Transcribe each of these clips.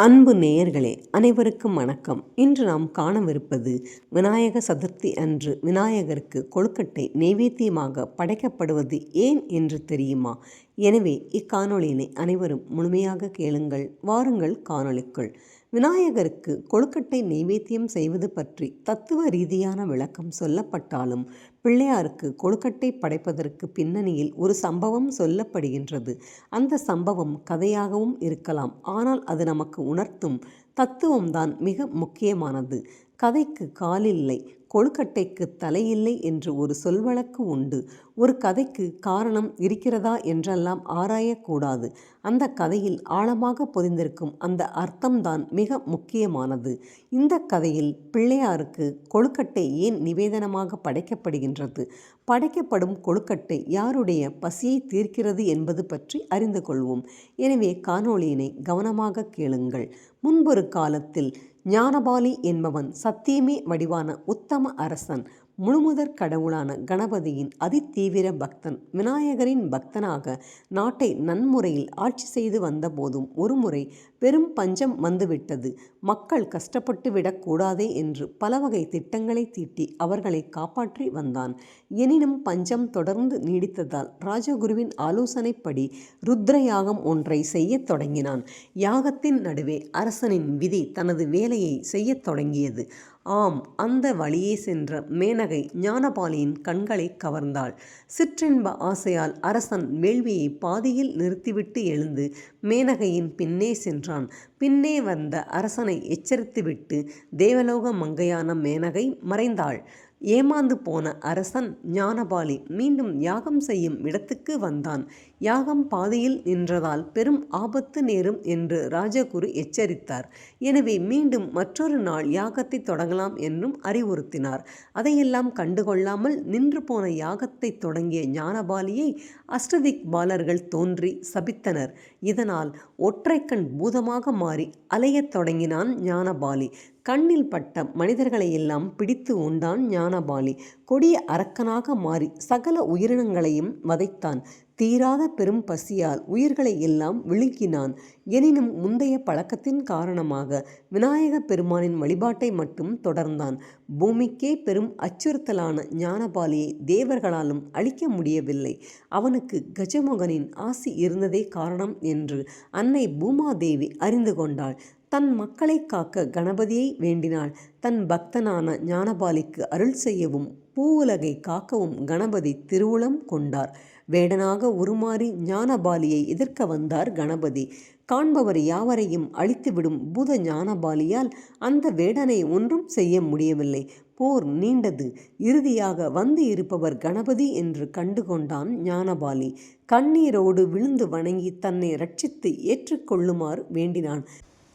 அன்பு நேயர்களே அனைவருக்கும் வணக்கம். இன்று நாம் காணவிருப்பது விநாயக சதுர்த்தி அன்று விநாயகருக்கு கொழுக்கட்டை நைவேத்தியமாக படைக்கப்படுவது ஏன் என்று தெரியுமா? எனவே இக்காணொளியினை அனைவரும் முழுமையாக கேளுங்கள் வாருங்கள் காணொளிக்குள். விநாயகருக்கு கொழுக்கட்டை நெய்வேத்தியம் செய்வது பற்றி தத்துவ ரீதியான விளக்கம் சொல்லப்பட்டாலும் பிள்ளையாருக்கு கொழுக்கட்டை படைப்பதற்கு பின்னணியில் ஒரு சம்பவம் சொல்லப்படுகின்றது. அந்த சம்பவம் கதையாகவும் இருக்கலாம். ஆனால் அது நமக்கு உணர்த்தும் தத்துவம்தான் மிக முக்கியமானது. கதைக்கு காலில்லை கொழுக்கட்டைக்கு தலையில்லை என்று ஒரு சொல்வழக்கு உண்டு. ஒரு கதைக்கு காரணம் இருக்கிறதா என்றெல்லாம் ஆராயக்கூடாது. அந்த கதையில் ஆழமாக பொதிந்திருக்கும் அந்த அர்த்தம்தான் மிக முக்கியமானது. இந்த கதையில் பிள்ளையாருக்கு கொழுக்கட்டை ஏன் நிவேதனமாக படைக்கப்படுகின்றது? படைக்கப்படும் கொழுக்கட்டை யாருடைய பசியை தீர்க்கிறது என்பது பற்றி அறிந்து கொள்வோம். எனவே காணொளியினை கவனமாக கேளுங்கள். முன்பொரு காலத்தில் ஞானபாலி என்பவன் சத்தியமே வடிவான உத்தம அரசன். முழுமுதற் கடவுளான கணபதியின் அதிதீவிர பக்தன் விநாயகரின் பக்தனாக நாட்டை நன்முறையில் ஆட்சி செய்து வந்தபோதும் ஒருமுறை பெரும் பஞ்சம் வந்துவிட்டது. மக்கள் கஷ்டப்பட்டு விடக்கூடாதே என்று பலவகை திட்டங்களை தீட்டி அவர்களை காப்பாற்றி வந்தான். எனினும் பஞ்சம் தொடர்ந்து நீடித்ததால் ராஜகுருவின் ஆலோசனைப்படி ருத்ர யாகம் ஒன்றை செய்யத் தொடங்கினான். யாகத்தின் நடுவே அரசனின் விதி தனது வேலையை செய்யத் தொடங்கியது. ஆம் அந்த வழியே சென்ற மேனகை ஞானபாலியின் கண்களை கவர்ந்தாள். சிற்றின்ப ஆசையால் அரசன் வேள்வியை பாதியில் நிறுத்திவிட்டு எழுந்து மேனகையின் பின்னே சென்றான். பின்னே வந்த அரசனை எச்சரித்துவிட்டு தேவலோக மங்கையான மேனகை மறைந்தாள். ஏமாந்து போன அரசன் ஞானபாலி மீண்டும் யாகம் செய்யும் இடத்துக்கு வந்தான். யாகம் பாதையில் நின்றதால் பெரும் ஆபத்து நேரும் என்று ராஜகுரு எச்சரித்தார். எனவே மீண்டும் மற்றொரு நாள் யாகத்தை தொடங்கலாம் என்றும் அறிவுறுத்தினார். அதையெல்லாம் கண்டுகொள்ளாமல் நின்று போன யாகத்தை தொடங்கிய ஞானபாலியை அஷ்டதிக் பாலர்கள் தோன்றி சபித்தனர். இதனால் ஒற்றைக்கண் பூதமாக மாறி அலையத் தொடங்கினான் ஞானபாலி. கண்ணில் பட்ட மனிதர்களை எல்லாம் பிடித்து உண்டான் ஞானபாலி. கொடிய அரக்கனாக மாறி சகல உயிரினங்களையும் வதைத்தான். தீராத பெரும் பசியால் உயிர்களை எல்லாம் விழுங்கினான். எனினும் முந்தைய பழக்கத்தின் காரணமாக விநாயக பெருமானின் வழிபாட்டை மட்டும் தொடர்ந்தான். பூமிக்கே பெரும் அச்சுறுத்தலான ஞானபாலியை தேவர்களாலும் அழிக்க முடியவில்லை. அவனுக்கு கஜமுகனின் ஆசி இருந்ததே காரணம் என்று அன்னை பூமாதேவி அறிந்து கொண்டாள். தன் மக்களை காக்க கணபதியை வேண்டினாள். தன் பக்தனான ஞானபாலிக்கு அருள் செய்யவும் பூவுலகை காக்கவும் கணபதி திருவுளம் கொண்டார். வேடனாக உருமாறி ஞானபாலியை எதிர்க்க வந்தார் கணபதி. காண்பவர் யாவரையும் அழித்துவிடும் பூத ஞானபாலியால் அந்த வேடனை ஒன்றும் செய்ய முடியவில்லை. போர் நீண்டது. இறுதியாக வந்து இருப்பவர் கணபதி என்று கண்டுகொண்டான் ஞானபாலி. கண்ணீரோடு விழுந்து வணங்கி தன்னை ரட்சித்து ஏற்றுக்கொள்ளுமாறு வேண்டினான்.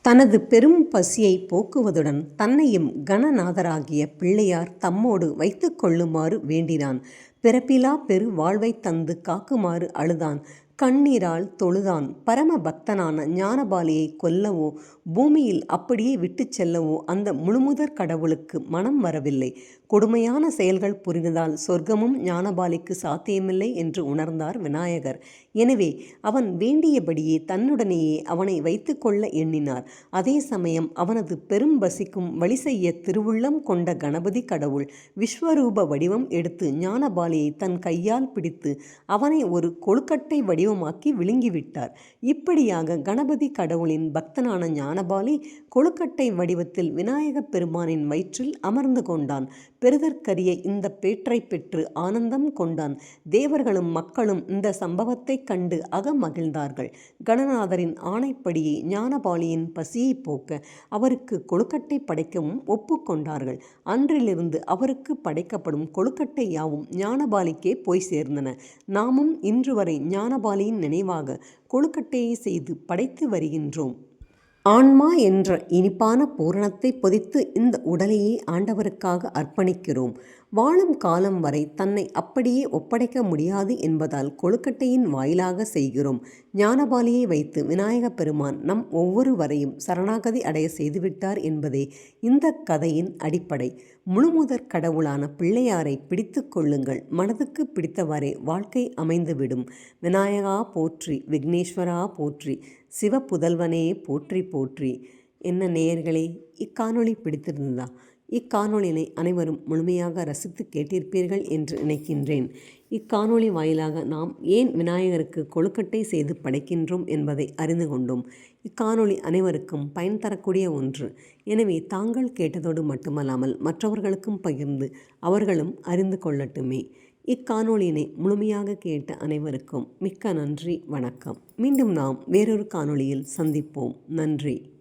தனது பெரும் பசியை போக்குவதுடன் தன்னையும் கணநாதராகிய பிள்ளையார் தம்மோடு வைத்து கொள்ளுமாறு வேண்டினான். பிறப்பிலா பெரு வாழ்வை தந்து காக்குமாறு அழுதான். கண்ணீரால் தொழுதான் பரம பக்தனான ஞானபாலியை கொல்லவோ பூமியில் அப்படியே விட்டுச் செல்லவோ அந்த முழுமுதற் கடவுளுக்கு மனம் வரவில்லை. கொடுமையான செயல்கள் புரிந்ததால் சொர்க்கமும் ஞானபாலிக்கு சாத்தியமில்லை என்று உணர்ந்தார் விநாயகர். எனவே அவன் வேண்டியபடியே தன்னுடனேயே அவனை வைத்துக்கொள்ள எண்ணினார். அதே சமயம் அவனது பெரும் பசிக்கும் வழி செய்ய திருவுள்ளம் கொண்ட கணபதி கடவுள் விஸ்வரூப வடிவம் எடுத்து ஞானபாலியை தன் கையால் பிடித்து அவனை ஒரு கொழுக்கட்டை தெய்வமாக்கி விழுங்கிவிட்டார். இப்படியாக கணபதி கடவுளின் பக்தனான ஞானபாலி கொழுக்கட்டை வடிவத்தில் விநாயகப் பெருமானின் வயிற்றில் அமர்ந்து கொண்டான். பெறுதற்கரிய இந்த பேற்றை பெற்று ஆனந்தம் கொண்டான். தேவர்களும் மக்களும் இந்த சம்பவத்தை கண்டு அகமகிழ்ந்தார்கள். கணநாதரின் ஆணைப்படியே ஞானபாலியின் பசியை போக்க அவருக்கு கொழுக்கட்டை படைக்கவும் ஒப்புக்கொண்டார்கள். அன்றிலிருந்து அவருக்கு படைக்கப்படும் கொழுக்கட்டை யாவும் ஞானபாலிக்கே போய் சேர்ந்தன. நாமும் இன்று வரை ஞானபாலியின் நினைவாக கொழுக்கட்டையை செய்து படைத்து வருகின்றோம். ஆன்மா என்ற இனிப்பான பூரணத்தை பொதித்து இந்த உடலையே ஆண்டவருக்காக அர்ப்பணிக்கிறோம். வாழும் காலம் வரை தன்னை அப்படியே ஒப்படைக்க முடியாது என்பதால் கொழுக்கட்டையின் வாயிலாக செய்கிறோம். ஞானபாலியை வைத்து விநாயகப் பெருமான் நம் ஒவ்வொருவரையும் சரணாகதி அடைய செய்துவிட்டார் என்பதே இந்த கதையின் அடிப்படை. முழுமுதற் கடவுளான பிள்ளையாரை பிடித்து கொள்ளுங்கள். மனதுக்கு பிடித்தவாறே வாழ்க்கை அமைந்துவிடும். விநாயகா போற்றி விக்னேஸ்வரா போற்றி சிவ புதல்வனே போற்றி போற்றி. என்ன நேயர்களே இக்காணொளி பிடித்திருந்ததா? இக்காணொளியினை அனைவரும் முழுமையாக ரசித்து கேட்டிருப்பீர்கள் என்று நினைக்கின்றேன். இக்காணொளி வாயிலாக நாம் ஏன் விநாயகருக்கு கொழுக்கட்டை செய்து படைக்கின்றோம் என்பதை அறிந்து கொண்டோம். இக்காணொளி அனைவருக்கும் பயன் தரக்கூடிய ஒன்று. எனவே தாங்கள் கேட்டதோடு மட்டுமல்லாமல் மற்றவர்களுக்கும் பகிர்ந்து அவர்களும் அறிந்து கொள்ளட்டுமே. இக்காணொளியினை முழுமையாக கேட்ட அனைவருக்கும் மிக்க நன்றி வணக்கம். மீண்டும் நாம் வேறொரு காணொளியில் சந்திப்போம். நன்றி.